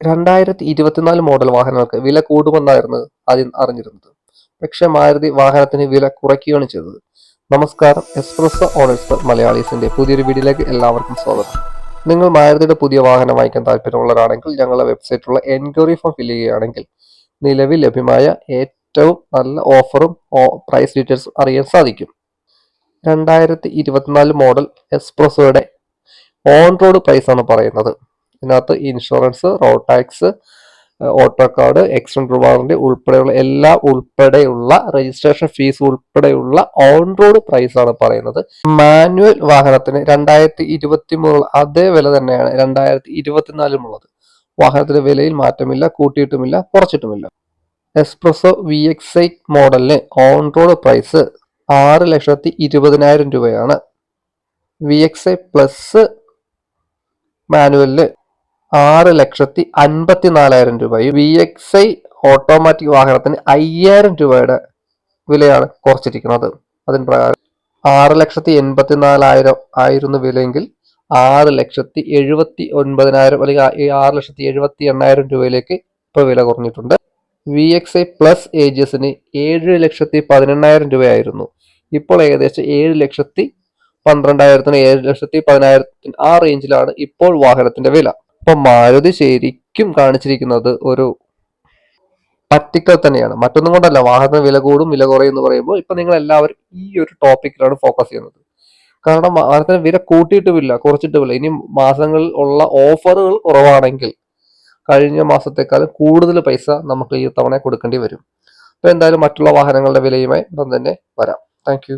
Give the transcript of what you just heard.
രണ്ടായിരത്തി ഇരുപത്തിനാല് മോഡൽ വാഹനങ്ങൾക്ക് വില കൂടുമെന്നായിരുന്നു ആദ്യം അറിഞ്ഞിരുന്നത്. പക്ഷേ മാരുതി വാഹനത്തിന് വില കുറയ്ക്കുകയാണ് ചെയ്തത്. നമസ്കാരം എക്സ്പ്രസ് ഓണേഴ്സ് മലയാളീസിന്റെ പുതിയൊരു വീഡിയോയിലേക്ക് എല്ലാവർക്കും സ്വാഗതം. നിങ്ങൾ മാരുതിയുടെ പുതിയ വാഹനം വാങ്ങിക്കാൻ താല്പര്യമുള്ളവരാണെങ്കിൽ ഞങ്ങളുടെ വെബ്സൈറ്റിലുള്ള എൻക്വയറി ഫോം ഫില്ല് ചെയ്യുകയാണെങ്കിൽ നിലവിൽ ലഭ്യമായ ഏറ്റവും നല്ല ഓഫറും പ്രൈസ് ഡീറ്റെയിൽസും അറിയാൻ സാധിക്കും. രണ്ടായിരത്തി ഇരുപത്തിനാല് മോഡൽ എക്സ്പ്രസോയുടെ ഓൺ റോഡ് പ്രൈസ് ആണ് പറയുന്നത്. ഇതിനകത്ത് insurance road tax auto card extend warranty ഉൾപ്പെടെയുള്ള എല്ലാ ഉൾപ്പെടെയുള്ള രജിസ്ട്രേഷൻ ഫീസ് ഉൾപ്പെടെയുള്ള ഓൺ റോഡ് പ്രൈസ് ആണ് പറയുന്നത്. മാനുവൽ വാഹനത്തിന് രണ്ടായിരത്തി ഇരുപത്തി മൂന്നുള്ള അതേ വില തന്നെയാണ് രണ്ടായിരത്തി ഉള്ളത്. വാഹനത്തിന്റെ വിലയിൽ മാറ്റമില്ല കൂട്ടിയിട്ടുമില്ല കുറച്ചിട്ടുമില്ല. എക്സ്പ്രസോ വി എക്സ് ഐ മോഡലിന് ഓൺ റോഡ് പ്രൈസ് ആറ് ലക്ഷത്തി ഇരുപതിനായിരം രൂപയാണ് വി എക്സ് ഐ പ്ലസ് മാനുവലിന് ആറ് ലക്ഷത്തി അൻപത്തി നാലായിരം രൂപയും വി എക്സ് ഐ ഓട്ടോമാറ്റിക് വാഹനത്തിന് അയ്യായിരം രൂപയുടെ വിലയാണ് കുറച്ചിരിക്കുന്നത്. അതിന് പ്രകാരം ആറ് ലക്ഷത്തി എൺപത്തി നാലായിരം ആയിരുന്നു വിലയെങ്കിൽ ആറ് ലക്ഷത്തി എഴുപത്തി ഒൻപതിനായിരം അല്ലെങ്കിൽ ആറ് ലക്ഷത്തി എഴുപത്തി എണ്ണായിരം രൂപയിലേക്ക് ഇപ്പോൾ വില കുറഞ്ഞിട്ടുണ്ട്. വി എക്സ് ഐ പ്ലസ് ഏജസിന് ഏഴ് ലക്ഷത്തി പതിനെണ്ണായിരം രൂപയായിരുന്നു. ഇപ്പോൾ ഏകദേശം ഏഴ് ലക്ഷത്തി പന്ത്രണ്ടായിരത്തിന് ഏഴ് ലക്ഷത്തി പതിനായിരത്തിന് ആ റേഞ്ചിലാണ് ഇപ്പോൾ വാഹനത്തിന്റെ വില. ഇപ്പൊ മാരുതി ശരിക്കും കാണിച്ചിരിക്കുന്നത് ഒരു പറ്റിക്കൽ തന്നെയാണ്. മറ്റൊന്നും കൊണ്ടല്ല വാഹന വില കൂടും വില കുറയും എന്ന് പറയുമ്പോൾ ഇപ്പൊ നിങ്ങൾ എല്ലാവരും ഈ ഒരു ടോപ്പിക്കിലാണ് ഫോക്കസ് ചെയ്യുന്നത്. കാരണം വാഹനത്തിന് വില കൂട്ടിയിട്ടുമില്ല കുറച്ചിട്ടുമില്ല. ഇനി മാസങ്ങളിൽ ഉള്ള ഓഫറുകൾ കുറവാണെങ്കിൽ കഴിഞ്ഞ മാസത്തെക്കാളും കൂടുതൽ പൈസ നമുക്ക് ഈ തവണ കൊടുക്കേണ്ടി വരും. അപ്പൊ എന്തായാലും മറ്റുള്ള വാഹനങ്ങളുടെ വിലയുമായി ഇപ്പം തന്നെ വരാം. താങ്ക്